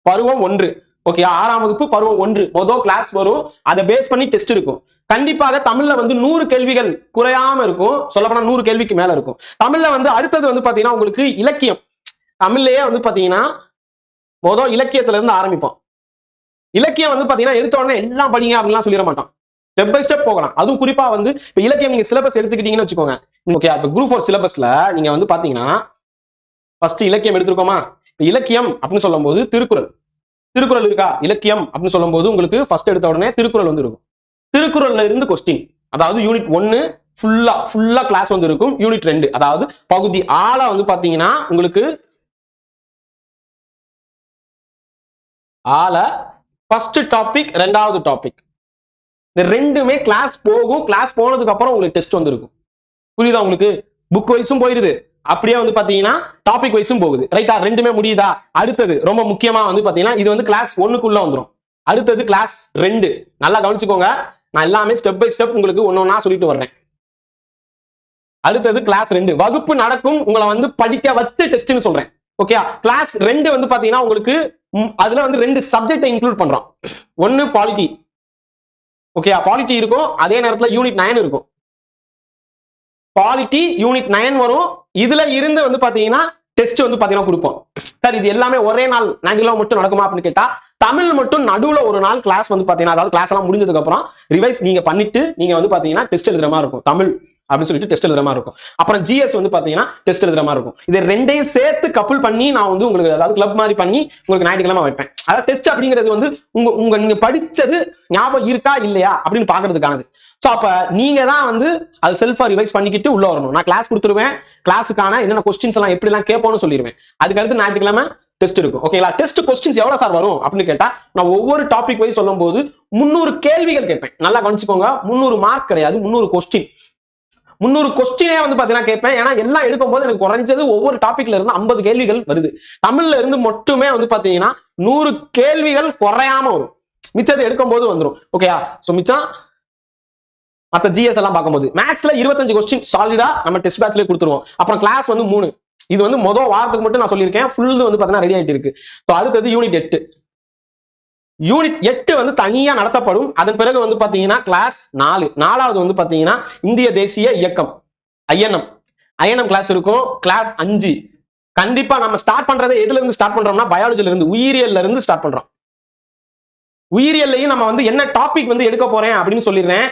பருவம் ஒன்று ஓகே ஆறாம் வகுப்பு பருவம் ஒன்று மொதல் கிளாஸ் வரும் அதை பேஸ் பண்ணி டெஸ்ட் இருக்கும். கண்டிப்பாக தமிழ்ல வந்து நூறு கேள்விகள் குறையாம இருக்கும். சொல்லப்போனா நூறு கேள்விக்கு மேல இருக்கும். தமிழ்ல வந்து அடுத்தது வந்து பாத்தீங்கன்னா உங்களுக்கு இலக்கியம். தமிழ்லயே வந்து பாத்தீங்கன்னா மொதல் இலக்கியத்துல இருந்து ஆரம்பிப்போம். இலக்கியம் வந்து பாத்தீங்கன்னா எடுத்த உடனே எல்லாம் படிங்க அப்படின்லாம் சொல்லிட மாட்டோம். ஸ்டெப் பை ஸ்டெப் போகலாம். அதுவும் குறிப்பா வந்து இப்போ இலக்கியம் நீங்க சிலபஸ் எடுத்துக்கிட்டீங்கன்னு வச்சுக்கோங்க. ஓகே இப்போ குரூப் ஃபோர் சிலபஸ்ல நீங்க வந்து பாத்தீங்கன்னா ஃபர்ஸ்ட் இலக்கியம் எடுத்திருக்கோமா? இலக்கியம் அப்படின்னு சொல்லும்போது திருக்குறள். திருக்குறள் இருக்கா? இலக்கியம் அப்படின்னு சொல்லும்போது உங்களுக்கு ஃபர்ஸ்ட் எடுத்த உடனே திருக்குறள் வந்து இருக்கும். திருக்குறள்ல இருந்து கொஸ்டின் அதாவது யூனிட் ஒன்னு ஃபுல்லா ஃபுல்லா கிளாஸ் வந்து இருக்கும். யூனிட் ரெண்டு. அதாவது பகுதி ஆளா வந்து பாத்தீங்கன்னா உங்களுக்கு ஆள ஃபர்ஸ்ட் டாபிக் ரெண்டாவது டாபிக் இந்த ரெண்டுமே கிளாஸ் போகும். கிளாஸ் போனதுக்கு அப்புறம் உங்களுக்கு டெஸ்ட் வந்துருக்கும். புரியுதா உங்களுக்கு? புக் வைஸும் போயிருது. அப்படியே வந்து பாத்தீங்கன்னா டாபிக் வைஸும் போகுது. ரைட்டா ரெண்டுமே முடியுதா? அடுத்தது ரொம்ப முக்கியமா வந்து பாத்தீங்கன்னா இது வந்து கிளாஸ் ஒண்ணுக்குள்ள வந்துரும். அடுத்தது கிளாஸ் ரெண்டு. நல்லா கவனிச்சுக்கோங்க. நான் எல்லாமே ஸ்டெப் பை ஸ்டெப் உங்களுக்கு ஒன்னு சொல்லிட்டு வர்றேன். அடுத்தது கிளாஸ் ரெண்டு. வகுப்பு நடக்கும். உங்களை வந்து படிக்க வச்சு டெஸ்ட்னு சொல்றேன். ஓகே கிளாஸ் ரெண்டு வந்து பாத்தீங்கன்னா உங்களுக்கு அதுல வந்து ரெண்டு சப்ஜெக்டை இன்க்ளூட் பண்றோம். ஒன்னு பாலிட்டி ஓகே பாலிட்டி இருக்கும். அதே நேரத்தில் யூனிட் நைன் இருக்கும். பாலிட்டி யூனிட் நைன் வரும். இதுல இருந்து வந்து பாத்தீங்கன்னா டெஸ்ட் வந்து பாத்தீங்கன்னா கொடுப்போம். சார் இது எல்லாமே ஒரே நாள் நாங்கிலோ மட்டும் நடக்குமா அப்படின்னு கேட்டா தமிழ் மட்டும் நடுவுல ஒரு நாள் கிளாஸ் வந்து பாத்தீங்கன்னா அதாவது கிளாஸ் எல்லாம் முடிஞ்சதுக்கு அப்புறம் ரிவைஸ் நீங்க பண்ணிட்டு நீங்க வந்து பாத்தீங்கன்னா டெஸ்ட் எழுதுற மாதிரி இருக்கும். தமிழ். அப்படின்னு சொல்லிட்டு டெஸ்ட் எழுதுற மாதிரி இருக்கும். அப்புறம் ஜிஎஸ் வந்து பாத்தீங்கன்னா டெஸ்ட் எழுதுற மாதிரி இருக்கும். இது ரெண்டையும் சேர்த்து கப்புள் பண்ணி நான் வந்து உங்களுக்கு அதாவது கிளப் மாதிரி பண்ணி உங்களுக்கு ஞாயிற்றுக்கிழமை வைப்பேன். அதாவது டெஸ்ட் அப்படிங்கிறது வந்து உங்க உங்க நீங்க படிச்சது ஞாபகம் இருக்கா இல்லையா அப்படின்னு பாக்குறதுக்கானது. ஸோ அப்ப நீங்க தான் வந்து அது செல்ஃபா ரிவைஸ் பண்ணிக்கிட்டு உள்ள வரணும். நான் கிளாஸ் கொடுத்துருவேன். கிளாஸுக்கான என்னென்ன கொஸ்டின்ஸ் எல்லாம் எப்படி எல்லாம் கேட்போம்னு சொல்லிடுவேன் அதுக்கடுத்து ஞாயிற்றுக்கிழமை டெஸ்ட் இருக்கும். ஓகேங்களா டெஸ்ட் கொஸ்டின்ஸ் எவ்வளவு சார் வரும் அப்படின்னு கேட்டா நான் ஒவ்வொரு டாபிக் வைஸ் சொல்லும்போது முந்நூறு கேள்விகள் கேட்பேன். நல்லா கவனிச்சுக்கோங்க. முந்நூறு மார்க் கிடையாது. முந்நூறு கொஸ்டின் முந்நூறு கொஸ்டினே வந்து பாத்தீங்கன்னா கேட்பேன். ஏன்னா எல்லாம் எடுக்கும் போது எனக்கு குறைஞ்சது ஒவ்வொரு டாபிக்ல இருந்து ஐம்பது கேள்விகள் வருது. தமிழ்ல இருந்து மட்டுமே வந்து பாத்தீங்கன்னா நூறு கேள்விகள் குறையாம வரும். மிச்சத்தை எடுக்கும் போது வந்துடும் ஓகேயா சோ மிச்சம் மத்த ஜிஎஸ் எல்லாம் பார்க்கும்போது. மேக்ஸ்ல இருபத்தஞ்சு கொஸ்டின் சாலிடா நம்ம டெஸ்ட் பேட்ச்லயே கொடுத்துருவோம். அப்புறம் கிளாஸ் வந்து மூணு. இது வந்து மொதல் வாரத்துக்கு மட்டும் நான் சொல்லியிருக்கேன். ஃபுல்லு வந்து பார்த்தீங்கன்னா ரெடி ஆகிட்டு இருக்கு. ஸோ அடுத்தது யூனிட் எட்டு. யூனிட் எட்டு வந்து தனியா நடத்தப்படும். அதன் பிறகு வந்து பாத்தீங்கன்னா கிளாஸ் நாலு. நாலாவது வந்து பாத்தீங்கன்னா இந்திய தேசிய இயக்கம். ஐஎன்எம். ஐஎன்எம் கிளாஸ் இருக்கும். கிளாஸ் அஞ்சு. கண்டிப்பா நம்ம ஸ்டார்ட் பண்றதை எதுல இருந்து ஸ்டார்ட் பண்றோம்னா பயாலஜில இருந்து உயிரியல்ல இருந்து ஸ்டார்ட் பண்றோம். உயிரியல்லையும் நம்ம வந்து என்ன டாபிக் வந்து எடுக்க போறேன் அப்படின்னு சொல்லிடுறேன்.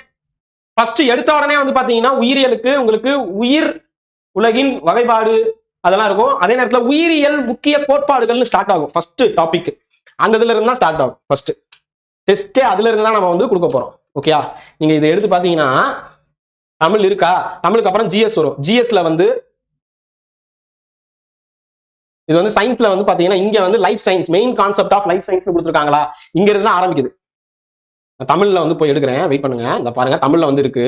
ஃபர்ஸ்ட் எடுத்த உடனே வந்து பாத்தீங்கன்னா உயிரியலுக்கு உங்களுக்கு உயிர் உலகின் வகைப்பாடு அதெல்லாம் இருக்கும். அதே நேரத்தில் உயிரியல் முக்கிய கோட்பாடுகள்னு ஸ்டார்ட் ஆகும். ஃபர்ஸ்ட் டாபிக் அந்த இதுல இருந்து தான் ஸ்டார்ட் ஆகும். ஃபர்ஸ்ட் டெஸ்டே அதுல இருந்து தான் நம்ம வந்து கொடுக்க போறோம். ஓகேயா நீங்க இதை எடுத்து பாத்தீங்கன்னா தமிழ் இருக்கா? தமிழுக்கு அப்புறம் ஜிஎஸ் வரும். ஜிஎஸ்ல வந்து இது வந்து சயின்ஸ்ல வந்து பாத்தீங்கன்னா இங்க வந்து life science main concept of life science கொடுத்துருக்காங்களா? இங்க இருந்து தான் ஆரம்பிக்குது தமிழ்ல வந்து போய் எடுக்கிறேன். வெயிட் பண்ணுங்க. இந்த பாருங்க. தமிழ்ல வந்து இருக்கு.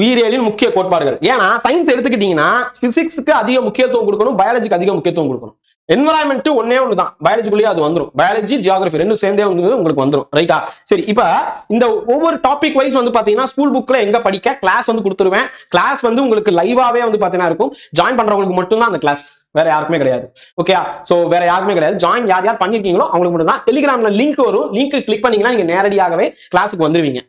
உயிரியலின் முக்கிய கோட்பாடுகள். ஏன்னா சயின்ஸ் எடுத்துக்கிட்டீங்கன்னா பிசிக்ஸ்க்கு அதிக முக்கியத்துவம் கொடுக்கணும் பயாலஜிக்கு அதிக முக்கியத்துவம் கொடுக்கணும். என்வரான்மெண்ட் ஒன்னே ஒன்று தான் பயாலஜிக்குள்ளேயே அது வந்துடும் பயாலஜி ஜியாகிரபி ரெண்டும் சேர்ந்தே வந்து உங்களுக்கு வந்துடும் ரைட்டா சரி இப்ப இந்த ஒவ்வொரு டாபிக் வைஸ் வந்து பாத்தீங்கன்னா ஸ்கூல் புக்ல எங்கே படிக்க கிளாஸ் வந்து கொடுத்துருவேன். கிளாஸ் வந்து உங்களுக்கு லைவாகவே வந்து பாத்தீங்கன்னா இருக்கும். ஜாயின் பண்றவங்களுக்கு மட்டும்தான் அந்த கிளாஸ் வேற யாருக்குமே கிடையாது. ஓகே சோ வேற யாருக்குமே கிடையாது. ஜாயின் யார் யார் பண்ணிருக்கீங்களோ அவங்களுக்கு மட்டும் தான் டெலிகிராம்ல லிங்க் வரும். லிங்க் கிளிக் பண்ணீங்கன்னா நீங்க நேரடியாகவே கிளாஸுக்கு வந்துருவீங்க.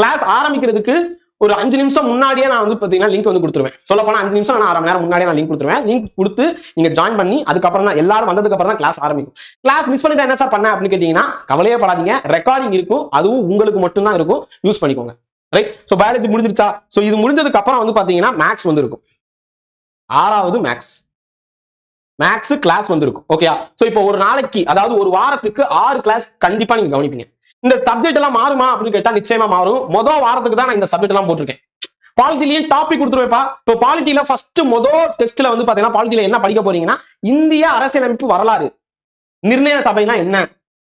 கிளாஸ் ஆரம்பிக்கிறதுக்கு ஒரு அஞ்சு நிமிஷம் முன்னாடியே நான் வந்து பார்த்தீங்கன்னா லிங்க் வந்து கொடுத்துருவேன். சொல்ல போனால் அஞ்சு நிமிஷம் நான் அரை மணி நேரம் முன்னாடியே நான் லிங்க் கொடுத்துருவேன். லிங்க் கொடுத்து நீங்கள் ஜாயின் பண்ணி அதுக்கப்புறம் தான் எல்லாரும் வந்ததுக்கு அப்புறம் தான் கிளாஸ் ஆரம்பிக்கும். கிளாஸ் மிஸ் பண்ணிட்டு என்ன சார் பண்ண அப்படின்னு கேட்டிங்கன்னா கவலையே படாதீங்க. ரெக்கார்டிங் இருக்கும். அதுவும் உங்களுக்கு மட்டும் தான் இருக்கும். யூஸ் பண்ணிக்கோங்க. ரைட் ஸோ பயாலஜி முடிஞ்சிருச்சா? ஸோ இது முடிஞ்சதுக்கு அப்புறம் வந்து பார்த்தீங்கன்னா மேக்ஸ் வந்து இருக்கும் ஆறாவது மேக்ஸ் மேக்ஸ் கிளாஸ் வந்திருக்கும். ஓகேயா ஸோ இப்போ ஒரு நாளைக்கு அதாவது ஒரு வாரத்துக்கு ஆறு கிளாஸ் கண்டிப்பாக நீங்கள் கவனிப்பீங்க. இந்த சப்ஜெக்ட் எல்லாம் மாறுமா அப்படின்னு கேட்டா நிச்சயமா மாறும். மொதல் வாரத்துக்கு தான் நான் இந்த சப்ஜெக்ட் எல்லாம் போட்டிருக்கேன். பாலிட்டிலையும் டாபிக் கொடுத்துருவேப்பா இப்போ பாலிட்டியில ஃபர்ஸ்ட் மொதல் டெஸ்ட்ல வந்து பாத்தீங்கன்னா பாலிட்டியில என்ன படிக்க போறீங்கன்னா இந்திய அரசியலமைப்பு வரலாறு. நிர்ணய சபைனா என்ன?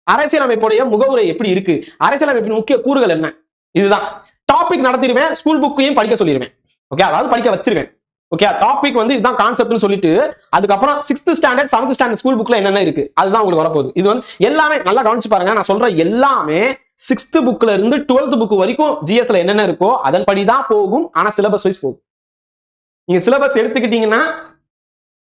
அரசியலமைப்புடைய முகவுரை எப்படி இருக்கு? அரசியலமைப்பின் முக்கிய கூறுகள் என்ன? இதுதான். டாபிக் நடத்திடுவேன் ஸ்கூல் புக்கையும் படிக்க சொல்லிடுவேன். ஓகே அதாவது படிக்க வச்சிருவேன். ஓகே டாபிக் வந்து இதுதான் கான்செப்ட்னு சொல்லிட்டு அதுக்கப்புறம் sixth standard seventh standard school புக்ல என்னென்ன இருக்கு? அதுதான் உங்களுக்கு வரப்போகுது. இது வந்து எல்லாமே நல்லா கவனிச்சு பாருங்க. நான் சொல்ற எல்லாமே சிக்ஸ்த் புக்ல இருந்து டுவெல்த் புக் வரைக்கும் ஜிஎஸ்ல என்னென்ன இருக்கோ அதன்படி தான் போகும். ஆனா சிலபஸ் வைஸ் போகும். நீங்க சிலபஸ் எடுத்துக்கிட்டீங்கன்னா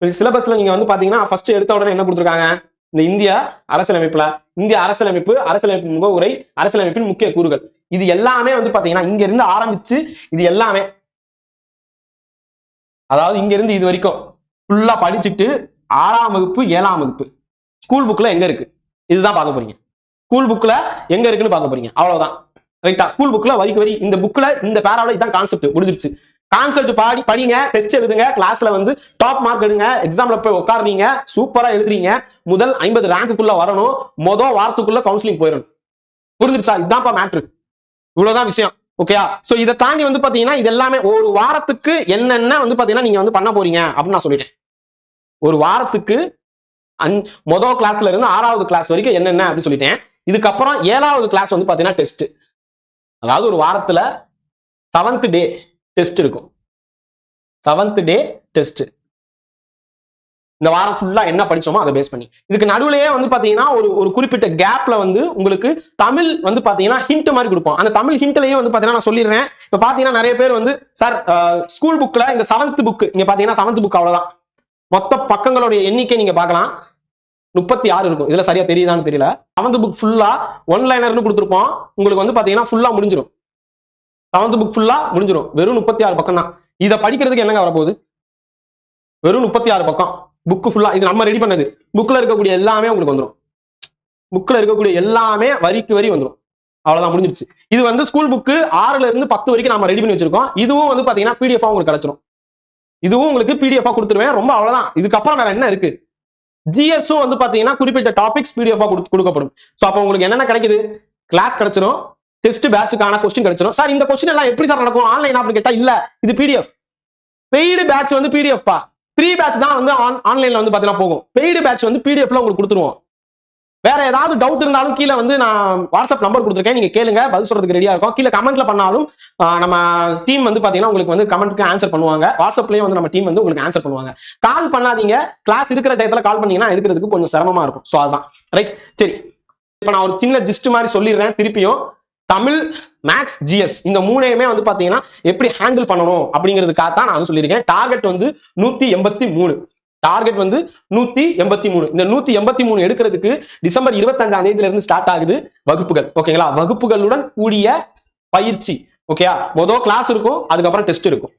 சிலபஸ்ல நீங்க வந்து பாத்தீங்கன்னா ஃபர்ஸ்ட் எடுத்த உடனே என்ன கொடுத்துருக்காங்க? இந்த இந்திய அரசியலமைப்புல இந்திய அரசியலமைப்பு அரசியலமைப்பு முகவுரை அரசியலமைப்பின் முக்கிய கூறுகள். இது எல்லாமே வந்து பாத்தீங்கன்னா இங்க இருந்து ஆரம்பிச்சு இது எல்லாமே அதாவது இங்கேருந்து இது வரைக்கும் ஃபுல்லா படிச்சுட்டு ஆறாம் வகுப்பு ஏழாம் வகுப்பு. ஸ்கூல் புக்ல எங்க இருக்கு? இதுதான் பார்க்க போறீங்க. ஸ்கூல் புக்ல எங்க இருக்குன்னு பார்க்க போறீங்க. அவ்வளவுதான். ரைட்டா ஸ்கூல் புக்ல வரிக்கு வரி இந்த புக்ல இந்த பேராவில் இதான் கான்செப்ட் முடிஞ்சிருச்சு. கான்செப்ட் பாடி படிங்க டெஸ்ட் எழுதுங்க கிளாஸ்ல வந்து டாப் மார்க் எடுங்க எக்ஸாம்ல போய் உட்காருனீங்க சூப்பரா எழுதுறீங்க. முதல் ஐம்பது ரேங்க்குள்ள வரணும். மொதல் வாரத்துக்குள்ள கவுன்சிலிங் போயிடணும். புரிஞ்சிருச்சா? இதுதான்ப்பா மேட்ரு இவ்வளவுதான் விஷயம். ஓகேயா சோ இதை தாண்டி வந்து பாத்தீங்கன்னா இது எல்லாமே ஒரு வாரத்துக்கு என்னென்ன வந்து பாத்தீங்கன்னா நீங்க வந்து பண்ண போறீங்க அப்படின்னு நான் சொல்லிட்டேன். ஒரு வாரத்துக்கு அந் மொதல் கிளாஸ்ல இருந்து ஆறாவது கிளாஸ் வரைக்கும் என்னென்ன அப்படின்னு சொல்லிட்டேன். இதுக்கப்புறம் ஏழாவது கிளாஸ் வந்து பாத்தீங்கன்னா டெஸ்ட் அதாவது ஒரு வாரத்துல செவன்த் டே டெஸ்ட் இருக்கும். செவன்த் டே டெஸ்ட் இந்த வாரம் ஃபுல்லா என்ன படிச்சோமோ அதை பேஸ் பண்ணி. இதுக்கு நடுவுலயே வந்து பாத்தீங்கன்னா ஒரு ஒரு குறிப்பிட்ட கேப்ல வந்து உங்களுக்கு தமிழ் வந்து பாத்தீங்கன்னா ஹிண்ட் மாதிரி கொடுப்போம். அந்த தமிழ் ஹிண்ட்லயே வந்து பாத்தீங்கன்னா நான் சொல்லிடுறேன். இப்ப பாத்தீங்கன்னா நிறைய பேர் வந்து சார் ஸ்கூல் புக்ல இந்த செவன்த் புக் இங்க பாத்தீங்கன்னா செவன்த் புக் அவ்வளவுதான். மொத்த பக்கங்களுடைய எண்ணிக்கை நீங்க பார்க்கலாம். முப்பத்தி ஆறு இருக்கும். இதுல சரியா தெரியுதான்னு தெரியல. செவன்த் புக் ஃபுல்லா ஒன் லைனர்னு கொடுத்துருப்போம். உங்களுக்கு வந்து பாத்தீங்கன்னா ஃபுல்லா முடிஞ்சிடும் செவன்த் புக் ஃபுல்லா முடிஞ்சிடும் வெறும் முப்பத்தி ஆறு பக்கம் தான் இதை படிக்கிறதுக்கு என்னங்க வரப்போகுது? வெறும் முப்பத்தி ஆறு பக்கம். புக்கு ஃபுல்லா இது நம்ம ரெடி பண்ணது. புக்ல இருக்கக்கூடிய எல்லாமே உங்களுக்கு வந்துடும் புக்ல இருக்கக்கூடிய எல்லாமே வரிக்கு வரி வந்துடும் அவ்வளவுதான் முடிஞ்சிருச்சு. இது வந்து ஸ்கூல் புக்கு ஆறுல இருந்து பத்து வரைக்கும் நம்ம ரெடி பண்ணி வச்சிருக்கோம். இதுவும் வந்து பாத்தீங்கன்னா பிடிஎஃப் உங்களுக்கு கிடைச்சிரும். இதுவும் உங்களுக்கு பிடிஎஃப் கொடுத்துருவேன். ரொம்ப அவ்வளவுதான். இதுக்கப்புறம் வேற என்ன இருக்கு? ஜிஎஸும் வந்து பாத்தீங்கன்னா குறிப்பிட்ட டாபிக்ஸ் பிடிஎஃப் கொடுக்கப்படும். சோ அப்போ உங்களுக்கு என்னென்ன கிடைக்குது? கிளாஸ் கிடைச்சிரும். டெஸ்ட் பேட்சுக்கான கொஸ்டின் கிடைச்சிரும். சார் இந்த கொஸ்டின் எல்லாம் எப்படி சார் நடக்கும்? ஆன்லைன் அப்படின்னு கேட்டா இல்ல. இது பிடிஎஃப் பெய்டு பேட்ச் வந்து பிடிஎஃப்பா ப்ரீ பேட்ச் தான் வந்து ஆன்லைன்ல வந்து பாத்தீங்கன்னா போகும். பெய்டு பேட்ச் வந்து பிடிஎஃப்ல உங்களுக்கு கொடுத்துருவோம். வேற ஏதாவது டவுட் இருந்தாலும் கீழே வந்து நான் வாட்ஸ்அப் நம்பர் கொடுத்துருக்கேன். நீங்க கேளுங்க பதில் சொல்றதுக்கு ரெடியா இருக்கும். கீழே கமெண்ட்ல பண்ணாலும் நம்ம டீம் வந்து பாத்தீங்கன்னா உங்களுக்கு வந்து கமெண்ட்க்கு ஆன்சர் பண்ணுவாங்க. வாட்ஸ்அப்லயும் வந்து நம்ம டீம் வந்து உங்களுக்கு ஆன்சர் பண்ணுவாங்க. கால் பண்ணாதீங்க. கிளாஸ் இருக்கிற டயத்துல கால் பண்ணீங்கன்னா எடுக்கிறதுக்கு கொஞ்சம் சிரமமா இருக்கும். ஸோ அதுதான். ரைட் சரி. இப்போ நான் ஒரு சின்ன ஜிஸ்ட் மாதிரி சொல்லிடுறேன். திருப்பியும் தமிழ் மேக்ஸ் ஜிஎஸ் இந்த மூணையுமே வந்து பாத்தீங்கன்னா எப்படி ஹேண்டில் பண்ணணும் அப்படிங்கிறதுக்காக தான் நான் வந்து சொல்லியிருக்கேன். டார்கெட் வந்து நூத்தி எண்பத்தி மூணு. டார்கெட் வந்து நூத்தி எண்பத்தி மூணு. இந்த நூத்தி எண்பத்தி மூணு எடுக்கிறதுக்கு டிசம்பர் இருபத்தஞ்சாம் தேதியில இருந்து ஸ்டார்ட் ஆகுது வகுப்புகள். ஓகேங்களா வகுப்புகளுடன் கூடிய பயிற்சி. ஓகேயா மொதல் கிளாஸ் இருக்கும் அதுக்கப்புறம் டெஸ்ட் இருக்கும்.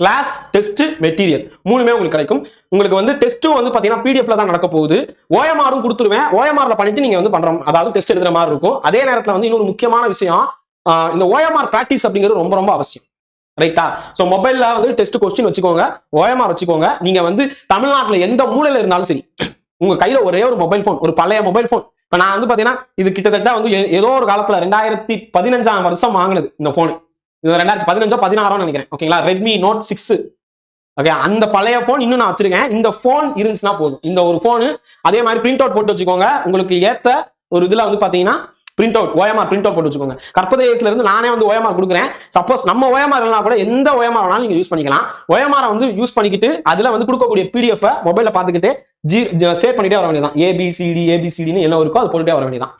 கிளாஸ் டெஸ்ட் மெட்டீரியல் மூணுமே உங்களுக்கு கிடைக்கும். உங்களுக்கு வந்து டெஸ்ட்டும் வந்து பாத்தீங்கன்னா பிடிஎஃப்ல தான் நடக்க போகுது. ஓஎம்ஆரும் கொடுத்துருவேன். ஓஎம்ஆர்ல பண்ணிட்டு நீங்க வந்து பண்றோம் அதாவது டெஸ்ட் எழுதுற மாதிரி இருக்கும். அதே நேரத்துல வந்து இன்னொரு முக்கியமான விஷயம் இந்த ஓஎம்ஆர் ப்ராக்டிஸ் அப்படிங்கிறது ரொம்ப ரொம்ப அவசியம். ரைட்டா ஸோ மொபைல்ல வந்து டெஸ்ட் கொஸ்டின் வச்சுக்கோங்க. ஓஎம்ஆர் வச்சுக்கோங்க. நீங்க வந்து தமிழ்நாட்டில் எந்த மூலையில இருந்தாலும் சரி உங்க கையில ஒரே ஒரு மொபைல் ஃபோன் ஒரு பழைய மொபைல் ஃபோன் இப்போ நான் வந்து பாத்தீங்கன்னா இது கிட்டத்தட்ட வந்து ஏ- ஏதோ ஒரு காலத்துல ரெண்டாயிரத்தி பதினஞ்சாம் வருஷம் வாங்கினது இந்த ஃபோனு இது ரெண்டாயிரத்தி பதினஞ்சோ பதினாறோ நினைக்கிறேன். ஓகேங்களா ரெட்மி நோட் சிக்ஸ் ஓகே அந்த பழைய ஃபோன் இன்னும் நான் வச்சிருக்கேன். இந்த ஃபோன் இருந்துச்சுன்னா போதும். இந்த ஒரு ஃபோனு அதே மாதிரி பிரிண்ட் அவுட் போட்டு வச்சுக்கோங்க. உங்களுக்கு ஏற்ற ஒரு இதில் வந்து பார்த்தீங்கன்னா print out OMR print out போட்டு வச்சுக்கோங்க. கற்பதேசத்துல இருந்து நானே வந்து ஓஎம்ஆர் கொடுக்குறேன். சப்போஸ் நம்ம ஓஎம்ஆர் இல்லைனா கூட எந்த ஓஎம்ஆர் வேணாலும் நீங்க யூஸ் பண்ணிக்கலாம். ஓஎம்ஆர் வந்து யூஸ் பண்ணிக்கிட்டு அதுல வந்து கொடுக்கக்கூடிய பிடிஎஃப் மொபைல பாத்துக்கிட்டு ஜி சேவ் பண்ணிட்டே வர வேண்டியதான் ஏபிசிடி ஏபிசிடின்னு என்ன இருக்கோ அது போட்டுட்டே வர வேண்டியதான்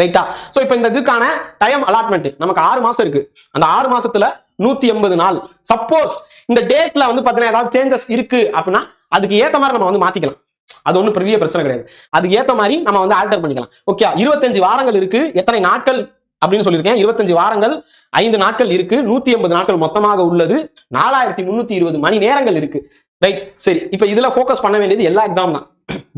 ரைட்டா சோ இப்போ இந்த இதுக்கான டைம் அலாட்மெண்ட் நமக்கு ஆறு மாசம் இருக்கு. அந்த ஆறு மாசத்துல நூத்தி எண்பது நாள். சப்போஸ் இந்த டேட்ல வந்து பாத்தீங்கன்னா ஏதாவது சேஞ்சஸ் இருக்கு அப்படின்னா அதுக்கு ஏத்த மாதிரி நம்ம வந்து மாத்திக்கலாம். அது ஒன்றும் பெரிய பிரச்சனை கிடையாது. அதுக்கு ஏத்த மாதிரி நம்ம வந்து ஆல்டர் பண்ணிக்கலாம். ஓகே இருபத்தஞ்சு வாரங்கள் இருக்கு எத்தனை நாட்கள் அப்படின்னு சொல்லியிருக்கேன். இருபத்தஞ்சு வாரங்கள் ஐந்து நாட்கள் இருக்கு நூத்தி எண்பது நாட்கள் மொத்தமாக உள்ளது நாலாயிரத்தி முன்னூத்தி இருபது மணி நேரங்கள் இருக்கு. ரைட் சரி இப்போ இதுல ஃபோக்கஸ் பண்ண வேண்டியது எல்லா எக்ஸாம் தான்.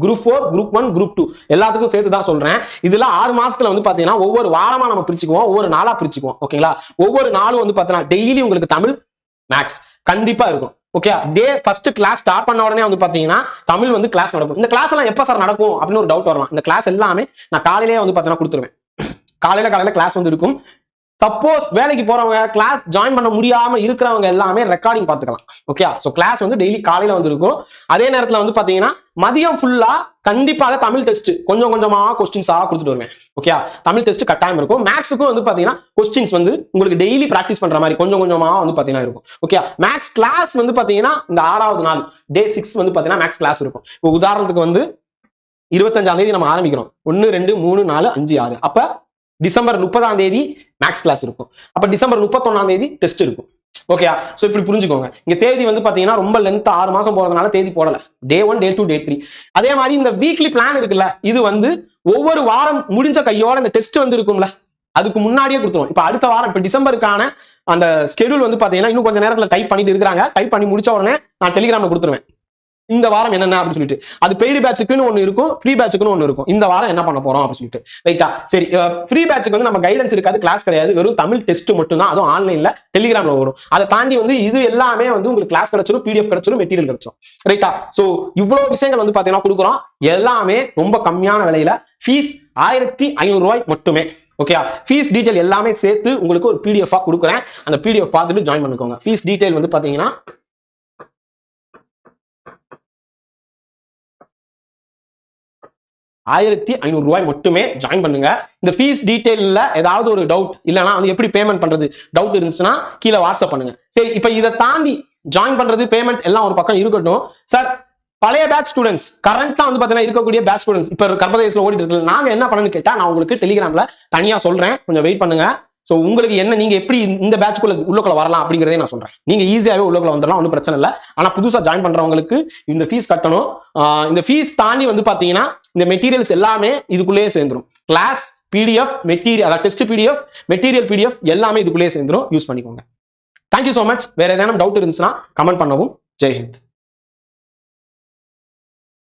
Group four group one group two எல்லாத்துக்கும் சேர்த்து தான் சொல்றேன். இதுல ஆறு மாசத்துல வந்து பாத்தீங்கன்னா ஒவ்வொரு வாரமா நம்ம பிரிச்சுக்குவோம் ஒவ்வொரு நாளா பிரிச்சுக்குவோம். ஓகேங்களா ஒவ்வொரு நாளும் வந்து பாத்தீங்கன்னா டெய்லி உங்களுக்கு தமிழ் மேக்ஸ் கண்டிப்பா இருக்கும். Okay day first class start பண்ண உடனே வந்து பாத்தீங்கன்னா தமிழ் வந்து கிளாஸ் நடக்கும். இந்த கிளாஸ் எல்லாம் எப்ப சார் நடக்கும்? அப்படின்னு ஒரு டவுட் வரலாம். இந்த கிளாஸ் எல்லாமே நான் காலையிலேயே வந்து பாத்தீங்கன்னா கொடுத்துருவேன். காலையில காலையில கிளாஸ் வந்து இருக்கும். சப்போஸ் வேலைக்கு போறவங்க கிளாஸ் ஜாயின் பண்ண முடியாம இருக்கிறவங்க எல்லாமே ரெக்கார்டிங் பார்த்துக்கலாம். ஓகே ஸோ கிளாஸ் வந்து டெய்லி காலையில வந்து இருக்கும் அதே நேரத்துல வந்து பாத்தீங்கன்னா மதியம் ஃபுல்லா கண்டிப்பாக தமிழ் டெஸ்ட் கொஞ்சம் கொஞ்சமா கொஸ்டின்ஸா கொடுத்துட்டு வருவேன். ஓகே தமிழ் டெஸ்ட் கட்டாயம் இருக்கும். மேக்ஸுக்கும் வந்து பாத்தீங்கன்னா கொஸ்டின்ஸ் வந்து உங்களுக்கு டெய்லி பிராக்டிஸ் பண்ற மாதிரி கொஞ்சம் கொஞ்சமா வந்து பாத்தீங்கன்னா இருக்கும். ஓகே மேக்ஸ் கிளாஸ் வந்து பாத்தீங்கன்னா இந்த ஆறாவது நாள் டே சிக்ஸ் வந்து பாத்தீங்கன்னா மேக்ஸ் கிளாஸ் இருக்கும். இப்போ உதாரணத்துக்கு வந்து இருபத்தஞ்சாம் தேதி நம்ம ஆரம்பிக்கிறோம். ஒன்னு ரெண்டு மூணு நாலு அஞ்சு ஆறு. அப்ப டிசம்பர் முப்பதாம் தேதி மேக்ஸ் கிளாஸ் இருக்கும். அப்ப டிசம்பர் முப்பத்தொன்னாம் தேதி டெஸ்ட் இருக்கும். ஓகேயா சோ இப்படி புரிஞ்சுக்கோங்க. இங்க தேதி வந்து பாத்தீங்கன்னா ரொம்ப லென்த் ஆறு மாசம் போறதுனால தேதி போடல. Day one day two day three அதே மாதிரி இந்த வீக்லி பிளான் இருக்குல்ல இது வந்து ஒவ்வொரு வாரம் முடிஞ்ச கையோட இந்த டெஸ்ட் வந்து இருக்கும்ல. அதுக்கு முன்னாடியே கொடுத்துருவோம் இப்ப அடுத்த வாரம் இப்ப டிசம்பருக்கான அந்த ஸ்கெடியூல் வந்து பாத்தீங்கன்னா இன்னும் கொஞ்சம் நேரத்துல டைப் பண்ணிட்டு இருக்காங்க டைப் பண்ணி முடிச்ச உடனே நான் டெலிகிராம்ல கொடுத்துருவேன். இந்த வாரம் என்னென்ன அப்படின்னு சொல்லிட்டு. அது பெய்டு பேட்சுக்குன்னு ஒன்று இருக்கும் ஃப்ரீ பேட்சுக்குன்னு ஒன்று இருக்கும். இந்த வாரம் என்ன பண்ண போறோம் அப்படின்னு சொல்லிட்டு. ரைட்டா சரி ஃப்ரீ பேட்சுக்கு வந்து நம்ம கைடன்ஸ் இருக்காது கிளாஸ் கிடையாது. வெறும் தமிழ் டெஸ்ட் மட்டும் தான் அதுவும் ஆன்லைன்ல டெலிகிராம்ல வரும். அதை தாண்டி வந்து இது எல்லாமே வந்து உங்களுக்கு கிளாஸ் கிடைச்சிடும் பிடிஎஃப் கிடைச்சிடும் மெட்டீரியல் கிடைச்சோம் ரைட்டா சோ இவ்வளவு விஷயங்கள் வந்து பாத்தீங்கன்னா கொடுக்குறோம். எல்லாமே ரொம்ப கம்மியான விலையில ஃபீஸ் ஆயிரத்தி ஐநூறு ரூபாய் மட்டுமே. ஓகே ஃபீஸ் டீட்டெயில் எல்லாமே சேர்த்து உங்களுக்கு ஒரு பிடிஎஃப் கொடுக்குறேன். அந்த பிடிஎஃப் பார்த்துட்டு ஜாயின் பண்ணிக்கோங்க. ஃபீஸ் டீட்டெயில் வந்து பாத்தீங்கன்னா ஆயிரத்தி ஐநூறு ரூபாய் மட்டுமே ஜாயின் பண்ணுங்க. இந்த ஃபீஸ் டீட்டெயிலில் ஏதாவது ஒரு டவுட் இல்லைன்னா வந்து எப்படி பேமெண்ட் பண்றது? டவுட் இருந்துச்சுன்னா கீழே வாட்ஸ்அப் பண்ணுங்க. சரி இப்போ இதை தாண்டி ஜாயின் பண்றது பேமெண்ட் எல்லாம் ஒரு பக்கம் இருக்கட்டும். சார் பழைய பேட்ச் ஸ்டூடெண்ட்ஸ் கரண்டா வந்து பாத்தீங்கன்னா இருக்கக்கூடிய பேட்ச் ஸ்டூடெண்ட்ஸ் இப்போ கர்ப்பதேசத்தில் ஓடிட்டு இருக்கு நாங்க என்ன பண்ணணும்னு கேட்டா நான் உங்களுக்கு டெலிகிராம்ல தனியா சொல்றேன். கொஞ்சம் வெயிட் பண்ணுங்க. ஸோ உங்களுக்கு என்ன நீங்க எப்படி இந்த பேட்ச்க்குள்ள உள்ளக்குள்ள வரலாம் அப்படிங்கிறதே நான் சொல்றேன். நீங்க ஈஸியாகவே உள்ளக்குள்ள வந்துடலாம் ஒன்றும் பிரச்சனை இல்லை. ஆனால் புதுசாக ஜாயின் பண்றவங்களுக்கு இந்த ஃபீஸ் கட்டணும். இந்த ஃபீஸ் தாண்டி வந்து பாத்தீங்கன்னா இந்த மெட்டீரியல்ஸ் எல்லாமே இதுக்குள்ளேயே சேர்ந்துடும் கிளாஸ் பிடிஎஃப் மெட்டீரியல் அதாவது டெஸ்ட் பிடிஎஃப் மெட்டீரியல் பிடிஎஃப் எல்லாமே இதுக்குள்ளேயே சேர்ந்துரும். யூஸ் பண்ணிக்கோங்க. தேங்க்யூ ஸோ மச் வேற ஏதாவது டவுட் இருந்துச்சுன்னா கமெண்ட் பண்ணவும். ஜெய்ஹிந்த்